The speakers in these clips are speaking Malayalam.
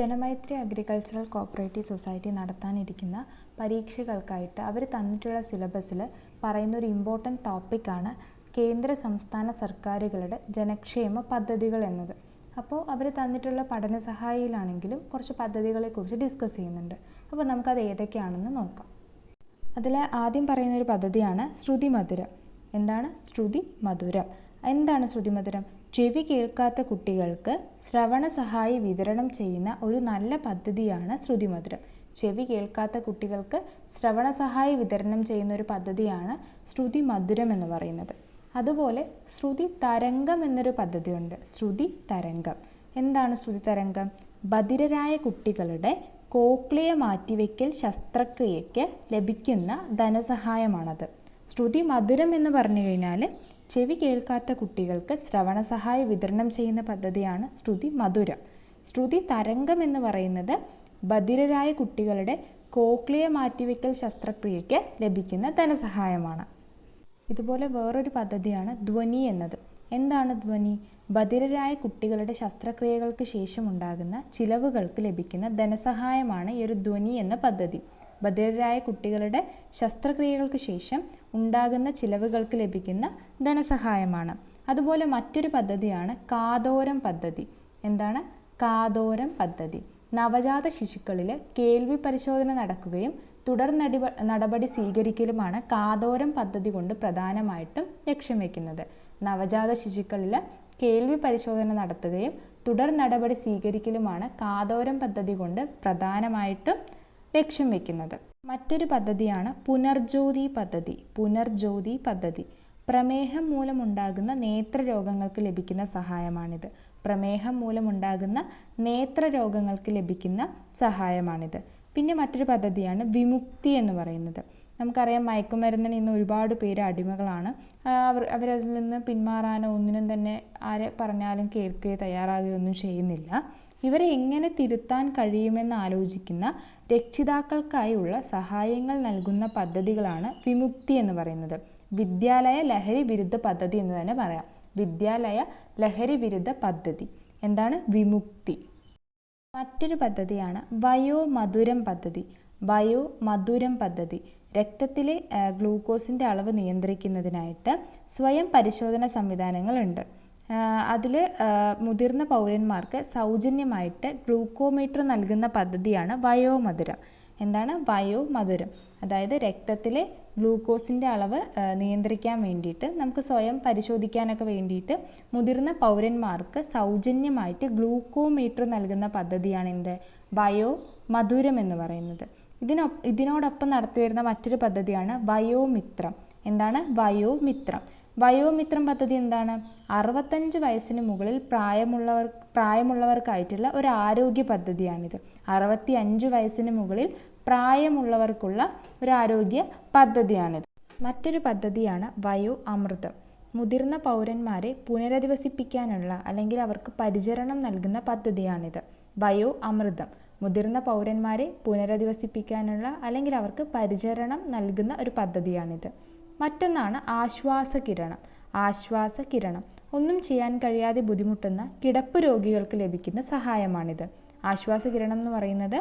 ജനമൈത്രി അഗ്രികൾച്ചറൽ കോപ്പറേറ്റീവ് സൊസൈറ്റി നടത്താനിരിക്കുന്ന പരീക്ഷകൾക്കായിട്ട് അവർ തന്നിട്ടുള്ള സിലബസിൽ പറയുന്ന ഒരു ഇമ്പോർട്ടന്റ് ടോപ്പിക്കാണ് കേന്ദ്ര സംസ്ഥാന സർക്കാരുകളുടെ ജനക്ഷേമ പദ്ധതികൾ എന്നത്. അപ്പോൾ അവർ തന്നിട്ടുള്ള പഠന സഹായിയിലാണെങ്കിലും കുറച്ച് പദ്ധതികളെക്കുറിച്ച് ഡിസ്കസ് ചെയ്യുന്നുണ്ട്. അപ്പോൾ നമുക്കത് ഏതൊക്കെയാണെന്ന് നോക്കാം. അതിൽ ആദ്യം പറയുന്ന ഒരു പദ്ധതിയാണ് ശ്രുതി മധുരം. എന്താണ് ശ്രുതി മധുരം? എന്താണ് ശ്രുതി മധുരം? ചെവി കേൾക്കാത്ത കുട്ടികൾക്ക് ശ്രവണ സഹായി വിതരണം ചെയ്യുന്ന ഒരു നല്ല പദ്ധതിയാണ് ശ്രുതിമധുരം. ചെവി കേൾക്കാത്ത കുട്ടികൾക്ക് ശ്രവണ സഹായി വിതരണം ചെയ്യുന്ന ഒരു പദ്ധതിയാണ് ശ്രുതി മധുരം എന്ന് പറയുന്നത്. അതുപോലെ ശ്രുതി തരംഗം എന്നൊരു പദ്ധതിയുണ്ട്. ശ്രുതി തരംഗം. എന്താണ് ശ്രുതി തരംഗം? ബധിരരായ കുട്ടികളുടെ കോക്ലിയ മാറ്റിവെക്കൽ ശസ്ത്രക്രിയയ്ക്ക് ലഭിക്കുന്ന ധനസഹായമാണത്. ശ്രുതി മധുരം എന്ന് പറഞ്ഞു കഴിഞ്ഞാൽ ചെവി കേൾക്കാത്ത കുട്ടികൾക്ക് ശ്രവണ സഹായ വിതരണം ചെയ്യുന്ന പദ്ധതിയാണ് ശ്രുതി മധുരം. ശ്രുതി തരംഗം എന്ന് പറയുന്നത് ബധിരരായ കുട്ടികളുടെ കോക്ലിയ മാറ്റിവെക്കൽ ശസ്ത്രക്രിയയ്ക്ക് ലഭിക്കുന്ന ധനസഹായമാണ്. ഇതുപോലെ വേറൊരു പദ്ധതിയാണ് ധ്വനി എന്നത്. എന്താണ് ധ്വനി? ബധിരരായ കുട്ടികളുടെ ശസ്ത്രക്രിയകൾക്ക് ശേഷം ഉണ്ടാകുന്ന ചിലവുകൾക്ക് ലഭിക്കുന്ന ധനസഹായമാണ് ഈ ഒരു ധ്വനി എന്ന പദ്ധതി. ബധിരരായ കുട്ടികളുടെ ശസ്ത്രക്രിയകൾക്ക് ശേഷം ഉണ്ടാകുന്ന ചിലവുകൾക്ക് ലഭിക്കുന്ന ധനസഹായമാണ്. അതുപോലെ മറ്റൊരു പദ്ധതിയാണ് കാതോരം പദ്ധതി. എന്താണ്? കാതോരം പദ്ധതി. നവജാത ശിശുക്കളിൽ കേൾവി പരിശോധന നടക്കുകയും തുടർ നടപ നടപടി സ്വീകരിക്കലുമാണ് കാതോരം പദ്ധതി കൊണ്ട് പ്രധാനമായിട്ടും ലക്ഷ്യം വയ്ക്കുന്നത് നവജാത ശിശുക്കളിൽ കേൾവി പരിശോധന നടത്തുകയും തുടർ നടപടി സ്വീകരിക്കലുമാണ് കാതോരം പദ്ധതി കൊണ്ട് പ്രധാനമായിട്ടും ലക്ഷ്യം വെക്കുന്നത്. മറ്റൊരു പദ്ധതിയാണ് പുനർജ്യോതി പദ്ധതി. പുനർജ്യോതി പദ്ധതി. പ്രമേഹം മൂലമുണ്ടാകുന്ന നേത്രരോഗങ്ങൾക്ക് ലഭിക്കുന്ന സഹായമാണിത്. പ്രമേഹം മൂലമുണ്ടാകുന്ന നേത്രരോഗങ്ങൾക്ക് ലഭിക്കുന്ന സഹായമാണിത്. പിന്നെ മറ്റൊരു പദ്ധതിയാണ് വിമുക്തി എന്ന് പറയുന്നത്. നമുക്കറിയാം മയക്കുമരുന്നിന് ഇന്ന് ഒരുപാട് പേര് അടിമകളാണ്. അവർ അവരതിൽ നിന്ന് പിന്മാറാനോ ഒന്നിനും തന്നെ ആരെ പറഞ്ഞാലും കേൾക്കുകയോ തയ്യാറാകുകയോ ഒന്നും ചെയ്യുന്നില്ല. ഇവരെ എങ്ങനെ തിരുത്താൻ കഴിയുമെന്ന് ആലോചിക്കുന്ന രക്ഷിതാക്കൾക്കായുള്ള സഹായങ്ങൾ നൽകുന്ന പദ്ധതികളാണ് വിമുക്തി എന്ന് പറയുന്നത്. വിദ്യാലയ ലഹരി വിരുദ്ധ പദ്ധതി എന്ന് തന്നെ പറയാം. വിദ്യാലയ ലഹരി വിരുദ്ധ പദ്ധതി. എന്താണ് വിമുക്തി? മറ്റൊരു പദ്ധതിയാണ് വയോ മധുരം പദ്ധതി. വയോ മധുരം പദ്ധതി. രക്തത്തിലെ ഗ്ലൂക്കോസിന്റെ അളവ് നിയന്ത്രിക്കുന്നതിനായിട്ട് സ്വയം പരിശോധന സംവിധാനങ്ങളുണ്ട്. അതിൽ മുതിർന്ന പൗരന്മാർക്ക് സൗജന്യമായിട്ട് ഗ്ലൂക്കോമീറ്റർ നൽകുന്ന പദ്ധതിയാണ് വയോമധുരം. എന്താണ്? വയോമധുരം. അതായത് രക്തത്തിലെ ഗ്ലൂക്കോസിന്റെ അളവ് നിയന്ത്രിക്കാൻ വേണ്ടിയിട്ട് നമുക്ക് സ്വയം പരിശോധിക്കാനൊക്കെ വേണ്ടിയിട്ട് മുതിർന്ന പൗരന്മാർക്ക് സൗജന്യമായിട്ട് ഗ്ലൂക്കോമീറ്റർ നൽകുന്ന പദ്ധതിയാണ് എന്ത്? വയോ മധുരം എന്ന് പറയുന്നത്. ഇതിനൊ ഇതിനോടൊപ്പം നടത്തിവരുന്ന മറ്റൊരു പദ്ധതിയാണ് വയോമിത്രം. എന്താണ്? വയോമിത്രം. വയോമിത്രം പദ്ധതി എന്താണ്? അറുപത്തഞ്ച് വയസ്സിന് മുകളിൽ പ്രായമുള്ളവർ പ്രായമുള്ളവർക്കായിട്ടുള്ള ഒരു ആരോഗ്യ പദ്ധതിയാണിത്. അറുപത്തി അഞ്ച് വയസ്സിന് മുകളിൽ പ്രായമുള്ളവർക്കുള്ള ഒരു ആരോഗ്യ പദ്ധതിയാണിത്. മറ്റൊരു പദ്ധതിയാണ് വയോ അമൃതം. മുതിർന്ന പൗരന്മാരെ പുനരധിവസിപ്പിക്കാനുള്ള അല്ലെങ്കിൽ അവർക്ക് പരിചരണം നൽകുന്ന പദ്ധതിയാണിത്. വയോ അമൃതം. മുതിർന്ന പൗരന്മാരെ പുനരധിവസിപ്പിക്കാനുള്ള അല്ലെങ്കിൽ അവർക്ക് പരിചരണം നൽകുന്ന ഒരു പദ്ധതിയാണിത്. മറ്റൊന്നാണ് ആശ്വാസ കിരണം ആശ്വാസ കിരണം ഒന്നും ചെയ്യാൻ കഴിയാതെ ബുദ്ധിമുട്ടുന്ന കിടപ്പ് രോഗികൾക്ക് ലഭിക്കുന്ന സഹായമാണിത്. ആശ്വാസ കിരണം എന്ന് പറയുന്നത്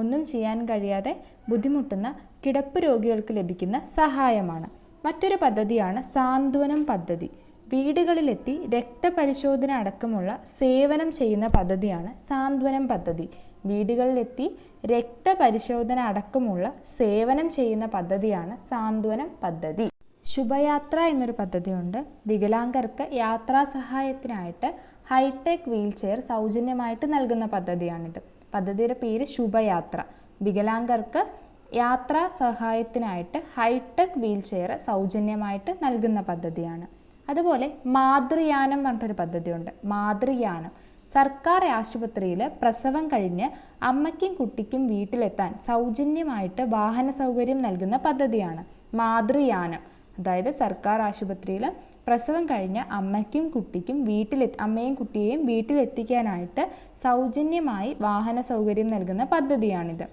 ഒന്നും ചെയ്യാൻ കഴിയാതെ ബുദ്ധിമുട്ടുന്ന കിടപ്പ് രോഗികൾക്ക് ലഭിക്കുന്ന സഹായമാണ്. മറ്റൊരു പദ്ധതിയാണ് സാന്ത്വനം പദ്ധതി. വീടുകളിലെത്തി രക്തപരിശോധന അടക്കമുള്ള സേവനം ചെയ്യുന്ന പദ്ധതിയാണ് സാന്ത്വനം പദ്ധതി. വീടുകളിലെത്തി രക്തപരിശോധന അടക്കമുള്ള സേവനം ചെയ്യുന്ന പദ്ധതിയാണ് സാന്ത്വനം പദ്ധതി. ശുഭയാത്ര എന്നൊരു പദ്ധതിയുണ്ട്. വികലാംഗർക്ക് യാത്രാ സഹായത്തിനായിട്ട് ഹൈടെക് വീൽ ചെയർ സൗജന്യമായിട്ട് നൽകുന്ന പദ്ധതിയാണിത്. പദ്ധതിയുടെ പേര് ശുഭയാത്ര. വികലാംഗർക്ക് യാത്രാ സഹായത്തിനായിട്ട് ഹൈടെക് വീൽ ചെയർ സൗജന്യമായിട്ട് നൽകുന്ന പദ്ധതിയാണ്. അതുപോലെ മാതൃയാനം പറഞ്ഞിട്ടൊരു പദ്ധതിയുണ്ട്. മാതൃയാനം. സർക്കാർ ആശുപത്രിയിൽ പ്രസവം കഴിഞ്ഞ് അമ്മയ്ക്കും കുട്ടിക്കും വീട്ടിലെത്താൻ സൗജന്യമായിട്ട് വാഹന സൗകര്യം നൽകുന്ന പദ്ധതിയാണ്. മാതൃയാനം. അതായത് സർക്കാർ ആശുപത്രിയിൽ പ്രസവം കഴിഞ്ഞ അമ്മയ്ക്കും കുട്ടിക്കും വീട്ടിലെ അമ്മയും കുട്ടിയെയും വീട്ടിലെത്തിക്കാനായിട്ട് സൗജന്യമായി വാഹന സൗകര്യം നൽകുന്ന പദ്ധതിയാണിത്.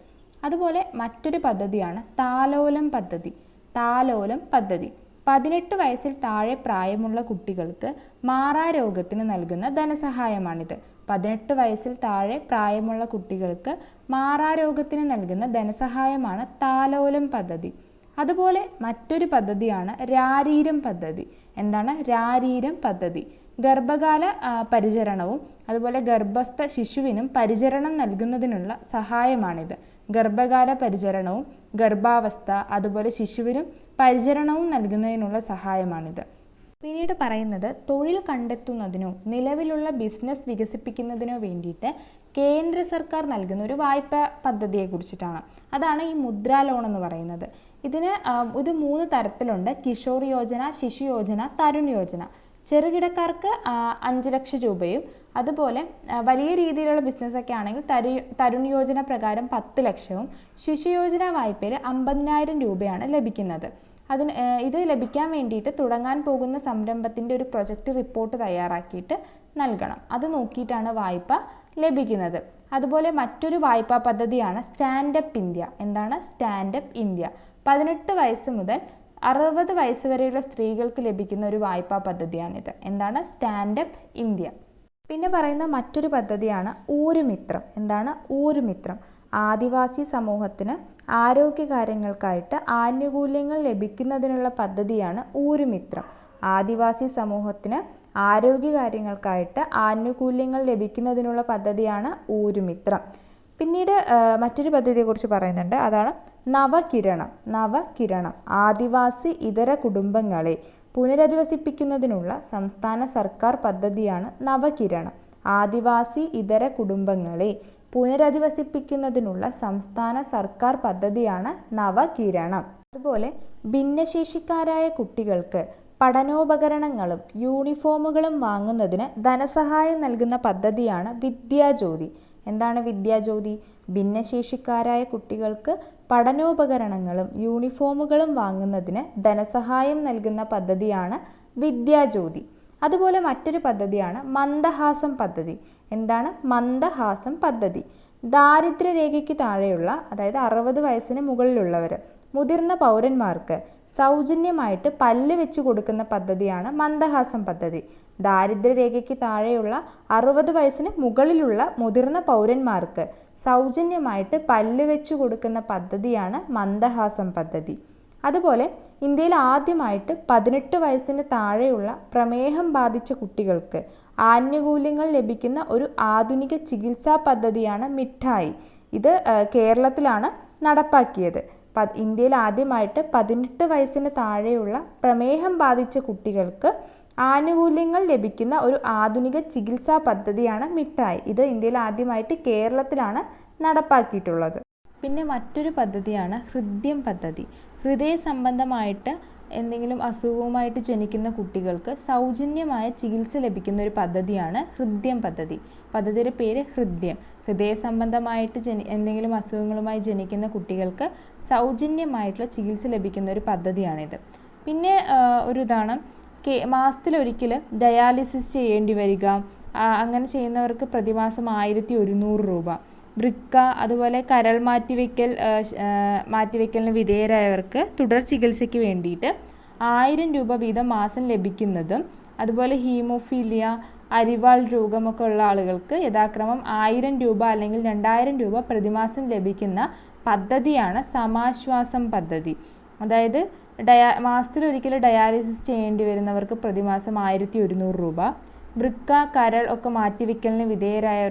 അതുപോലെ മറ്റൊരു പദ്ധതിയാണ് താലോലം പദ്ധതി. താലോലം പദ്ധതി. പതിനെട്ട് വയസ്സിൽ താഴെ പ്രായമുള്ള കുട്ടികൾക്ക് മാറാരോഗത്തിന് നൽകുന്ന ധനസഹായമാണിത്. പതിനെട്ട് വയസ്സിൽ താഴെ പ്രായമുള്ള കുട്ടികൾക്ക് മാറാരോഗത്തിന് നൽകുന്ന ധനസഹായമാണ് താലോലം പദ്ധതി. അതുപോലെ മറ്റൊരു പദ്ധതിയാണ് രാരീരം പദ്ധതി. എന്താണ്? രാരീരം പദ്ധതി. ഗർഭകാല പരിചരണവും അതുപോലെ ഗർഭസ്ഥ ശിശുവിനും പരിചരണം നൽകുന്നതിനുള്ള സഹായമാണിത്. ഗർഭകാല പരിചരണവും ഗർഭാവസ്ഥ അതുപോലെ ശിശുവിനും പരിചരണവും നൽകുന്നതിനുള്ള സഹായമാണിത്. പിന്നീട് പറയുന്നത് തൊഴിൽ കണ്ടെത്തുന്നതിനോ നിലവിലുള്ള ബിസിനസ് വികസിപ്പിക്കുന്നതിനോ വേണ്ടിയിട്ട് കേന്ദ്ര സർക്കാർ നൽകുന്ന ഒരു വായ്പ പദ്ധതിയെ കുറിച്ചിട്ടാണ്. അതാണ് ഈ മുദ്രാ ലോൺ എന്ന് പറയുന്നത്. ഇതിന് ഇത് മൂന്ന് തരത്തിലുണ്ട്. കിഷോർ യോജന ശിശു യോജന തരുൺ യോജന. ചെറുകിടക്കാർക്ക് അഞ്ച് ലക്ഷം രൂപയും അതുപോലെ വലിയ രീതിയിലുള്ള ബിസിനസ്സൊക്കെ ആണെങ്കിൽ തരു തരുൺ യോജന പ്രകാരം പത്ത് ലക്ഷവും ശിശു യോജന വായ്പയിൽ അമ്പതിനായിരം രൂപയാണ് ലഭിക്കുന്നത്. അതിന് ഇത് ലഭിക്കാൻ വേണ്ടിയിട്ട് തുടങ്ങാൻ പോകുന്ന സംരംഭത്തിന്റെ ഒരു പ്രൊജക്റ്റ് റിപ്പോർട്ട് തയ്യാറാക്കിയിട്ട് നൽകണം. അത് നോക്കിയിട്ടാണ് വായ്പ ലഭിക്കുന്നത്. അതുപോലെ മറ്റൊരു വായ്പാ പദ്ധതിയാണ് സ്റ്റാൻഡപ്പ് ഇന്ത്യ എന്താണ് സ്റ്റാൻഡപ്പ് ഇന്ത്യ പതിനെട്ട് വയസ്സ് മുതൽ അറുപത് വയസ്സ് വരെയുള്ള സ്ത്രീകൾക്ക് ലഭിക്കുന്ന ഒരു വായ്പാ പദ്ധതിയാണിത്. എന്താണ് സ്റ്റാൻഡപ്പ് ഇന്ത്യ പിന്നെ പറയുന്ന മറ്റൊരു പദ്ധതിയാണ് ഊരുമിത്രം. എന്താണ് ഊരുമിത്രം? ആദിവാസി സമൂഹത്തിന് ആരോഗ്യകാര്യങ്ങൾക്കായിട്ട് ആനുകൂല്യങ്ങൾ ലഭിക്കുന്നതിനുള്ള പദ്ധതിയാണ് ഊരുമിത്രം. ആദിവാസി സമൂഹത്തിന് ആരോഗ്യകാര്യങ്ങൾക്കായിട്ട് ആനുകൂല്യങ്ങൾ ലഭിക്കുന്നതിനുള്ള പദ്ധതിയാണ് ഊരുമിത്രം. പിന്നീട് മറ്റൊരു പദ്ധതിയെക്കുറിച്ച് പറയുന്നുണ്ട്. അതാണ് നവകിരണം നവകിരണം. ആദിവാസി ഇതര കുടുംബങ്ങളെ പുനരധിവസിപ്പിക്കുന്നതിനുള്ള സംസ്ഥാന സർക്കാർ പദ്ധതിയാണ് നവകിരണം. ആദിവാസി ഇതര കുടുംബങ്ങളെ പുനരധിവസിപ്പിക്കുന്നതിനുള്ള സംസ്ഥാന സർക്കാർ പദ്ധതിയാണ് നവകിരണം. അതുപോലെ ഭിന്നശേഷിക്കാരായ കുട്ടികൾക്ക് പഠനോപകരണങ്ങളും യൂണിഫോമുകളും വാങ്ങുന്നതിന് ധനസഹായം നൽകുന്ന പദ്ധതിയാണ് വിദ്യാജ്യോതി. എന്താണ് വിദ്യാജ്യോതി? ഭിന്നശേഷിക്കാരായ കുട്ടികൾക്ക് പഠനോപകരണങ്ങളും യൂണിഫോമുകളും വാങ്ങുന്നതിന് ധനസഹായം നൽകുന്ന പദ്ധതിയാണ് വിദ്യാജ്യോതി. അതുപോലെ മറ്റൊരു പദ്ധതിയാണ് മന്ദഹാസം പദ്ധതി. എന്താണ്? മന്ദഹാസം പദ്ധതി. ദാരിദ്ര്യരേഖയ്ക്ക് താഴെയുള്ള അതായത് അറുപത് വയസ്സിന് മുകളിലുള്ളവർ മുതിർന്ന പൗരന്മാർക്ക് സൗജന്യമായിട്ട് പല്ല് വെച്ച് കൊടുക്കുന്ന പദ്ധതിയാണ് മന്ദഹാസം പദ്ധതി. ദാരിദ്ര്യരേഖയ്ക്ക് താഴെയുള്ള അറുപത് വയസ്സിന് മുകളിലുള്ള മുതിർന്ന പൗരന്മാർക്ക് സൗജന്യമായിട്ട് പല്ല് വെച്ച് കൊടുക്കുന്ന പദ്ധതിയാണ് മന്ദഹാസം പദ്ധതി. അതുപോലെ ഇന്ത്യയിൽ ആദ്യമായിട്ട് പതിനെട്ട് വയസ്സിന് താഴെയുള്ള പ്രമേഹം ബാധിച്ച കുട്ടികൾക്ക് ആനുകൂല്യങ്ങൾ ലഭിക്കുന്ന ഒരു ആധുനിക ചികിത്സാ പദ്ധതിയാണ് മിഠായി. ഇത് കേരളത്തിലാണ് നടപ്പാക്കിയത്. ഇന്ത്യയിൽ ആദ്യമായിട്ട് പതിനെട്ട് വയസ്സിന് താഴെയുള്ള പ്രമേഹം ബാധിച്ച കുട്ടികൾക്ക് ആനുകൂല്യങ്ങൾ ലഭിക്കുന്ന ഒരു ആധുനിക ചികിത്സാ പദ്ധതിയാണ് മിഠായി. ഇത് ഇന്ത്യയിൽ ആദ്യമായിട്ട് കേരളത്തിലാണ് നടപ്പാക്കിയിട്ടുള്ളത്. പിന്നെ മറ്റൊരു പദ്ധതിയാണ് ഹൃദ്യം പദ്ധതി. ഹൃദയ സംബന്ധമായിട്ട് എന്തെങ്കിലും അസുഖവുമായിട്ട് ജനിക്കുന്ന കുട്ടികൾക്ക് സൗജന്യമായ ചികിത്സ ലഭിക്കുന്ന ഒരു പദ്ധതിയാണ് ഹൃദ്യം പദ്ധതി. പദ്ധതിയുടെ പേര് ഹൃദ്യം. ഹൃദയ സംബന്ധമായിട്ട് ജനി എന്തെങ്കിലും അസുഖങ്ങളുമായി ജനിക്കുന്ന കുട്ടികൾക്ക് സൗജന്യമായിട്ടുള്ള ചികിത്സ ലഭിക്കുന്ന ഒരു പദ്ധതിയാണിത്. പിന്നെ ഒരു ഇതാണ് മാസത്തിലൊരിക്കൽ ഡയാലിസിസ് ചെയ്യേണ്ടി വരിക. അങ്ങനെ ചെയ്യുന്നവർക്ക് പ്രതിമാസം ആയിരത്തി ഒരുന്നൂറ് രൂപ. വൃക്ക അതുപോലെ കരൾ മാറ്റിവെക്കൽ മാറ്റിവെക്കലിന് വിധേയരായവർക്ക് തുടർ ചികിത്സയ്ക്ക് വേണ്ടിയിട്ട് ആയിരം രൂപ വീതം മാസം ലഭിക്കുന്നതും അതുപോലെ ഹീമോഫീലിയ അരിവാൾ രോഗമൊക്കെ ഉള്ള ആളുകൾക്ക് യഥാക്രമം ആയിരം രൂപ അല്ലെങ്കിൽ രണ്ടായിരം രൂപ പ്രതിമാസം ലഭിക്കുന്ന പദ്ധതിയാണ് സമാശ്വാസം പദ്ധതി. അതായത് ഡയാ മാസത്തിൽ ഒരിക്കൽ ഡയാലിസിസ് ചെയ്യേണ്ടി വരുന്നവർക്ക് പ്രതിമാസം ആയിരത്തി ഒരുന്നൂറ് രൂപ. വൃക്ക കരൾ ഒക്കെ മാറ്റിവെക്കലിന് വിധേയരായ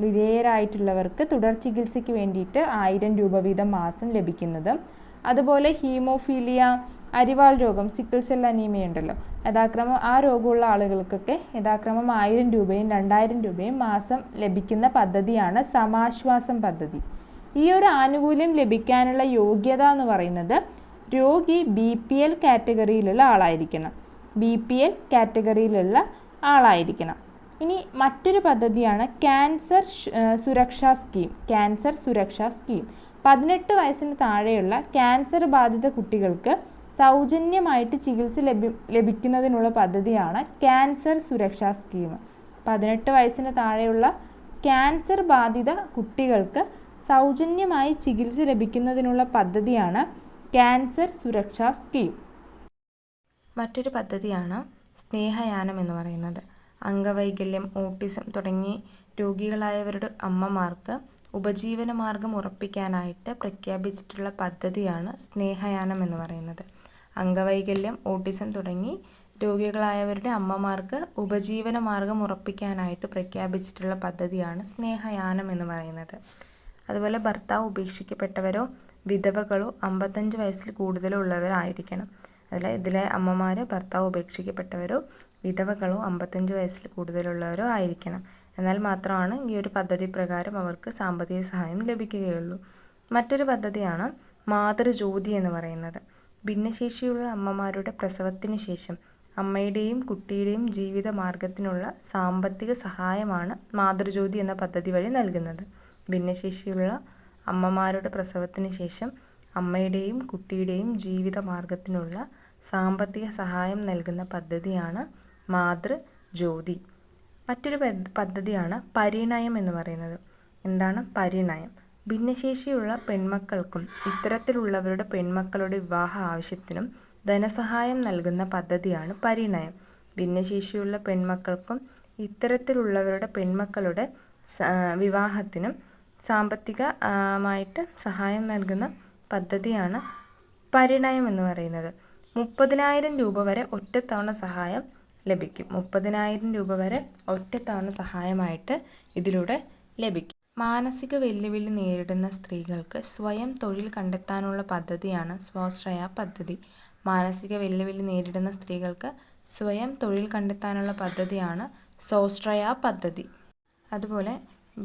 വിധേയരായിട്ടുള്ളവർക്ക് തുടർ ചികിത്സയ്ക്ക് വേണ്ടിയിട്ട് ആയിരം രൂപ വീതം മാസം ലഭിക്കുന്നതും. അതുപോലെ ഹീമോഫീലിയ അരിവാൾ രോഗം സിക്കിൾ സെൽ അനീമിയ ഉണ്ടല്ലോ. യഥാക്രമം ആ രോഗമുള്ള ആളുകൾക്കൊക്കെ യഥാക്രമം ആയിരം രൂപയും രണ്ടായിരം രൂപയും മാസം ലഭിക്കുന്ന പദ്ധതിയാണ് സമാശ്വാസം പദ്ധതി. ഈ ഒരു ആനുകൂല്യം ലഭിക്കാനുള്ള യോഗ്യത എന്ന് പറയുന്നത് രോഗി ബി പി എൽ കാറ്റഗറിയിലുള്ള ആളായിരിക്കണം. ബി പി എൽ കാറ്റഗറിയിലുള്ള ആളായിരിക്കണം. ഇനി മറ്റൊരു പദ്ധതിയാണ് ക്യാൻസർ സുരക്ഷാ സ്കീം. ക്യാൻസർ സുരക്ഷാ സ്കീം. പതിനെട്ട് വയസ്സിന് താഴെയുള്ള ക്യാൻസർ ബാധിത കുട്ടികൾക്ക് സൗജന്യമായിട്ട് ചികിത്സ ലഭ്യ ലഭിക്കുന്നതിനുള്ള പദ്ധതിയാണ് ക്യാൻസർ സുരക്ഷാ സ്കീം. പതിനെട്ട് വയസ്സിന് താഴെയുള്ള ക്യാൻസർ ബാധിത കുട്ടികൾക്ക് സൗജന്യമായി ചികിത്സ ലഭിക്കുന്നതിനുള്ള പദ്ധതിയാണ് ക്യാൻസർ സുരക്ഷാ സ്കീം. മറ്റൊരു പദ്ധതിയാണ് സ്നേഹയാനം എന്ന് പറയുന്നത്. അംഗവൈകല്യം ഓട്ടിസം തുടങ്ങി രോഗികളായവരുടെ അമ്മമാർക്ക് ഉപജീവനമാർഗം ഉറപ്പിക്കാനായിട്ട് പ്രഖ്യാപിച്ചിട്ടുള്ള പദ്ധതിയാണ് സ്നേഹയാനം എന്ന് പറയുന്നത്. അംഗവൈകല്യം ഓട്ടിസം തുടങ്ങി രോഗികളായവരുടെ അമ്മമാർക്ക് ഉപജീവനമാർഗം ഉറപ്പിക്കാനായിട്ട് പ്രഖ്യാപിച്ചിട്ടുള്ള പദ്ധതിയാണ് സ്നേഹയാനം എന്ന് പറയുന്നത്. അതുപോലെ ഭർത്താവ് ഉപേക്ഷിക്കപ്പെട്ടവരോ വിധവകളോ അമ്പത്തഞ്ച് വയസ്സിൽ കൂടുതലോ ഉള്ളവരായിരിക്കണം. അതിൽ ഇതിലെ അമ്മമാർ ഭർത്താവ് ഉപേക്ഷിക്കപ്പെട്ടവരോ വിധവകളോ അമ്പത്തഞ്ച് വയസ്സിൽ കൂടുതലുള്ളവരോ ആയിരിക്കണം. എന്നാൽ മാത്രമാണ് ഈ ഒരു പദ്ധതി പ്രകാരം അവർക്ക് സാമ്പത്തിക സഹായം ലഭിക്കുകയുള്ളൂ. മറ്റൊരു പദ്ധതിയാണ് മാതൃജ്യോതി എന്ന് പറയുന്നത്. ഭിന്നശേഷിയുള്ള അമ്മമാരുടെ പ്രസവത്തിന് ശേഷം അമ്മയുടെയും കുട്ടിയുടെയും ജീവിത മാർഗത്തിനുള്ള സാമ്പത്തിക സഹായമാണ് മാതൃജ്യോതി എന്ന പദ്ധതി വഴി നൽകുന്നത്. ഭിന്നശേഷിയുള്ള അമ്മമാരുടെ പ്രസവത്തിന് ശേഷം അമ്മയുടെയും കുട്ടിയുടെയും ജീവിത മാർഗത്തിനുള്ള സാമ്പത്തിക സഹായം നൽകുന്ന പദ്ധതിയാണ് മാതൃജ്യോതി മറ്റൊരു പദ്ധതിയാണ് പരിണയം എന്ന് പറയുന്നത്. എന്താണ് പരിണയം? ഭിന്നശേഷിയുള്ള പെൺമക്കൾക്കും ഇത്തരത്തിലുള്ളവരുടെ പെൺമക്കളുടെ വിവാഹ ആവശ്യത്തിനും ധനസഹായം നൽകുന്ന പദ്ധതിയാണ് പരിണയം. ഭിന്നശേഷിയുള്ള പെൺമക്കൾക്കും ഇത്തരത്തിലുള്ളവരുടെ പെൺമക്കളുടെ വിവാഹത്തിനും സാമ്പത്തികമായിട്ട് സഹായം നൽകുന്ന പദ്ധതിയാണ് പരിണയം എന്ന് പറയുന്നത്. മുപ്പതിനായിരം രൂപ വരെ ഒറ്റത്തവണ സഹായം ലഭിക്കും. മുപ്പതിനായിരം രൂപ വരെ ഒറ്റത്തവണ സഹായമായിട്ട് ഇതിലൂടെ ലഭിക്കും. മാനസിക വെല്ലുവിളി നേരിടുന്ന സ്ത്രീകൾക്ക് സ്വയം തൊഴിൽ കണ്ടെത്താനുള്ള പദ്ധതിയാണ് സ്വാശ്രയ പദ്ധതി. മാനസിക വെല്ലുവിളി നേരിടുന്ന സ്ത്രീകൾക്ക് സ്വയം തൊഴിൽ കണ്ടെത്താനുള്ള പദ്ധതിയാണ് സ്വാശ്രയ പദ്ധതി. അതുപോലെ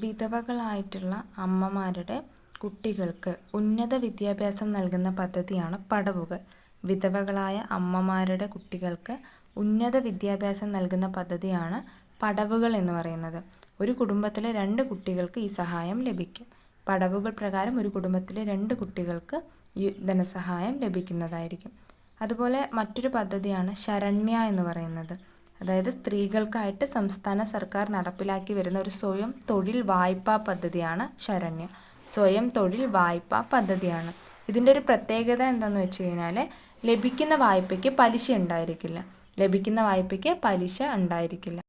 വിധവകളായിട്ടുള്ള അമ്മമാരുടെ കുട്ടികൾക്ക് ഉന്നത വിദ്യാഭ്യാസം നൽകുന്ന പദ്ധതിയാണ് പടവുകൾ. വിധവകളായ അമ്മമാരുടെ കുട്ടികൾക്ക് ഉന്നത വിദ്യാഭ്യാസം നൽകുന്ന പദ്ധതിയാണ് പടവുകൾ എന്ന് പറയുന്നത്. ഒരു കുടുംബത്തിലെ രണ്ട് കുട്ടികൾക്ക് ഈ സഹായം ലഭിക്കും. പടവുകൾ പ്രകാരം ഒരു കുടുംബത്തിലെ രണ്ട് കുട്ടികൾക്ക് ഈ ധനസഹായം ലഭിക്കുന്നതായിരിക്കും. അതുപോലെ മറ്റൊരു പദ്ധതിയാണ് ശരണ്യ എന്ന് പറയുന്നത്. അതായത് സ്ത്രീകൾക്കായിട്ട് സംസ്ഥാന സർക്കാർ നടപ്പിലാക്കി വരുന്ന ഒരു സ്വയം തൊഴിൽ വായ്പാ പദ്ധതിയാണ് ശരണ്യ. സ്വയം തൊഴിൽ വായ്പാ പദ്ധതിയാണ്. ഇതിന്റെ ഒരു പ്രത്യേകത എന്താണെന്ന് വെച്ച് കഴിഞ്ഞാൽ ലഭിക്കുന്ന വായ്പയ്ക്ക് പലിശ ഉണ്ടായിരിക്കില്ല. ലഭിക്കുന്ന വായ്പയ്ക്ക് പലിശ ഉണ്ടായിരിക്കില്ല.